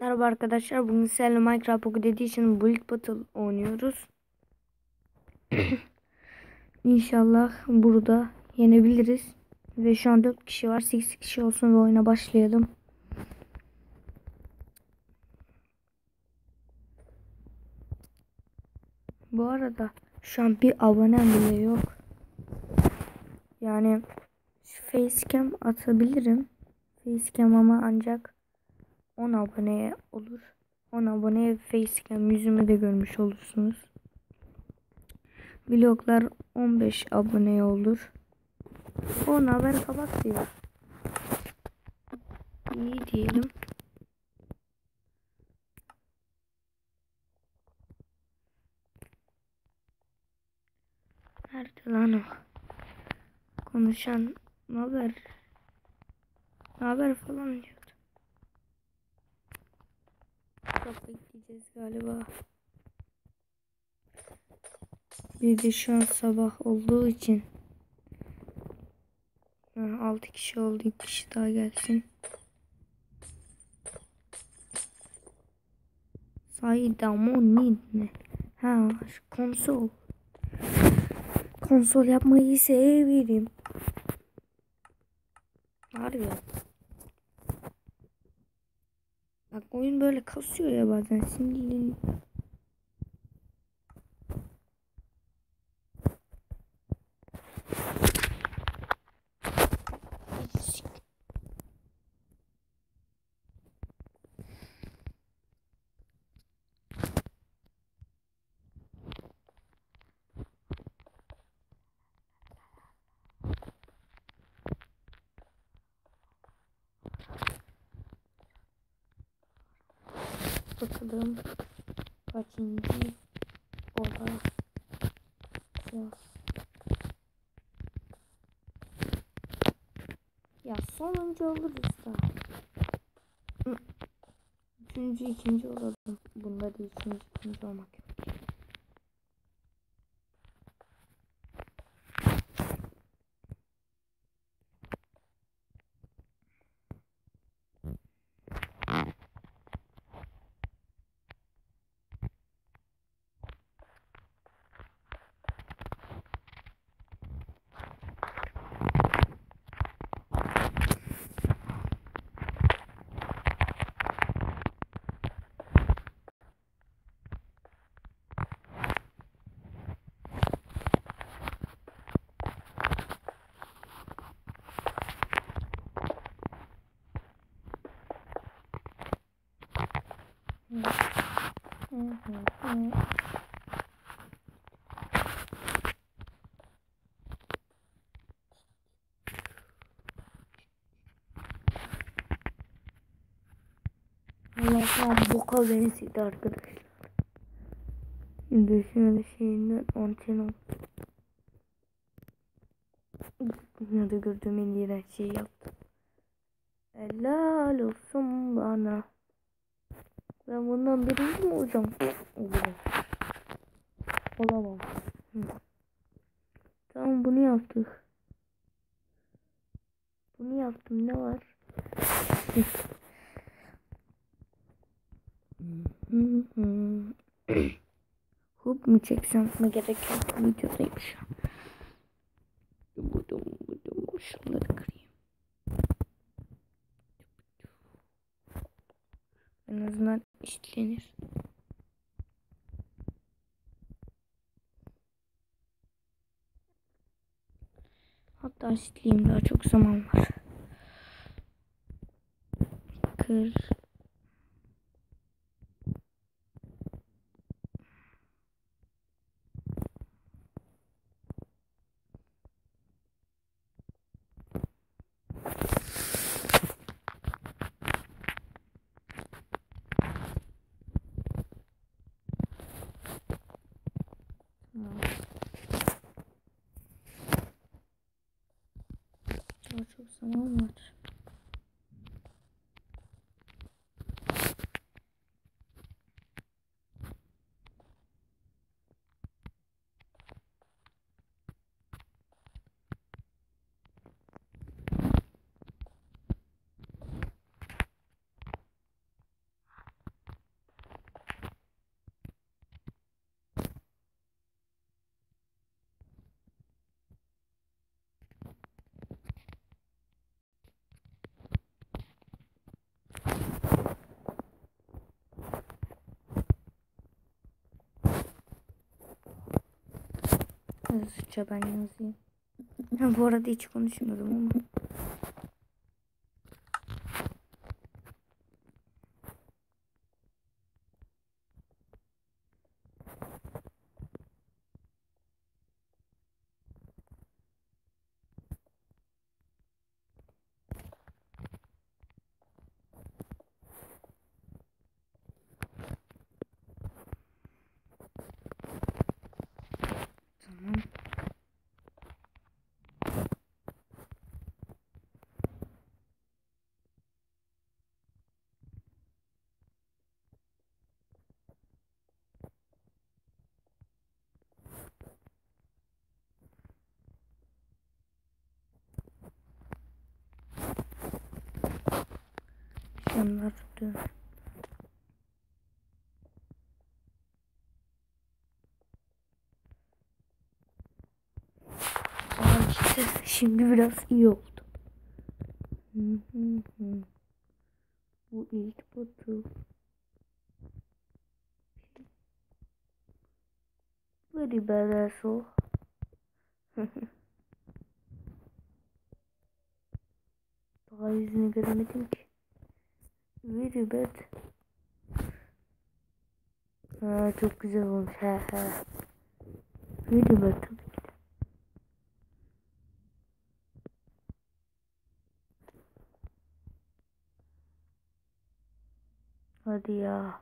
Merhaba arkadaşlar. Bugün sizlerle Minecraft Pocket Edition Build Battle oynuyoruz. İnşallah burada yenebiliriz. Ve şu an 4 kişi var. 8 kişi olsun ve oyuna başlayalım. Bu arada şu an bir abonem bile yok. Yani facecam atabilirim. Facecam ama ancak 10 aboneye olur. 10 aboneye facecam yüzümü de görmüş olursunuz. Vloglar 15 aboneye olur. 10 haber kabak diyor. İyi diyelim. Nerede lan o? Konuşan haber? Haber falan diyordu. Çok bekleyeceğiz galiba. Bir de şu an sabah olduğu için 6 kişi oldu. 2 kişi daha gelsin. Saydamon ne? Ha konsol. Konsol yapmayı severim. Harbi. Bak oyun böyle kasıyor ya bazen sinirleniyor. Bakalım kaçıncı olacağız. Ya sonuncu oluruz da. Üçüncü, ikinci olalım. Bunda da üçüncü, ikinci olmak yok. Allah'ım boka benzedi arkadaşlar. Şimdi şöyle şeyinden anten al. Dünyada gördüğüm en iğrenç şeyi yaptım. Helal olsun bana. Ben bundan birinci mi olacağım? Olurum. Olamam. Hı. Tamam bunu yaptık. Bunu yaptım ne var? Hop mu çeksem mi gerek yok. Videodayım şu an. Şunları kırayım. En azından işlenir. Hatta işleyeyim daha çok zaman var. Kır. Daha çok zaman var. Hızlıca ben yazayım. Bu arada hiç konuşmadım ama. Tamam. Aa, işte şimdi biraz iyi oldu. Bu ilk botu. Very bad asshole. Daha yüzünü göremedim ki. Very bad. Ha, çok güzel olmuş. He he. Very bad tabii ki. Hadi ya.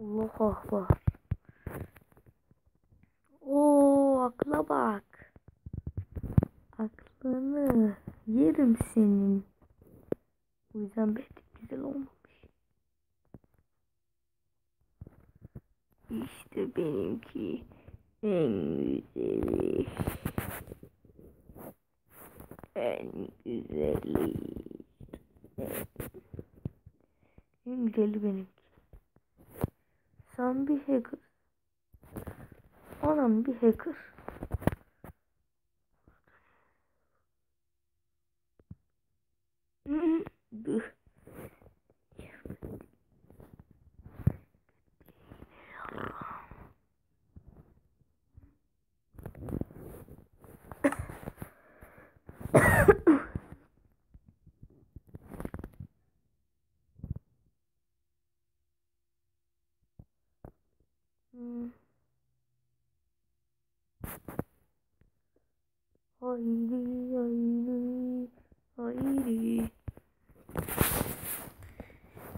Allah akbar. Oo akla bak. Aklını yerim senin. Bu yüzden pek güzel olmamış. İşte benimki en güzeli.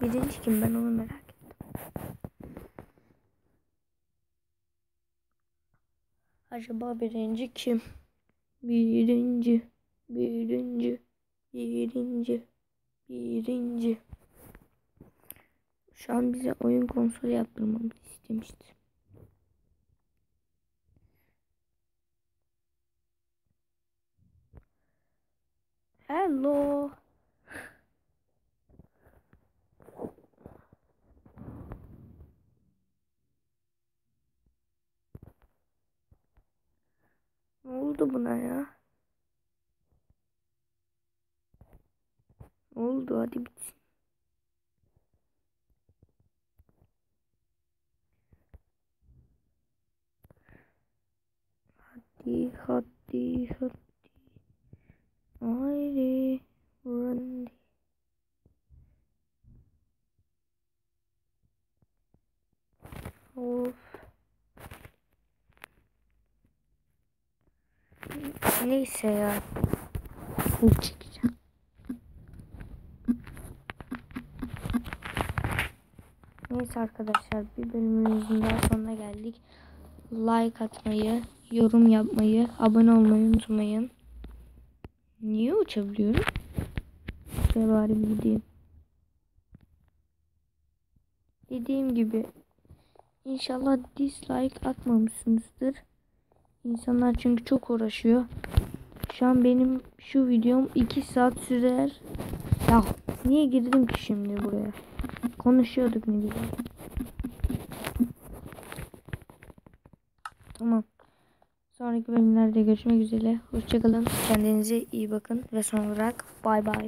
Birinci kim ben onu merak ettim. Acaba birinci kim? Birinci, birinci, birinci, birinci. Şu an bize oyun konsolu yaptırmamızı istemişti. Hello. Ne oldu buna ya? Ne oldu? Hadi bitsin. Hadi, hadi, hadi. Haydi. Run. Of. Neyse ya. Çekeceğim. Neyse arkadaşlar bir bölümümüzün daha sonuna geldik. Like atmayı, yorum yapmayı, abone olmayı unutmayın. Niye uçabiliyorum? Şöyle bari bir gideyim. Dediğim gibi inşallah dislike atmamışsınızdır. İnsanlar çünkü çok uğraşıyor. Şu an benim şu videom 2 saat sürer. Ya niye girdim ki şimdi buraya? Konuşuyorduk ne güzel. Tamam. Sonraki bölümlerde görüşmek üzere. Hoşçakalın. Kendinize iyi bakın. Ve son olarak bay bay.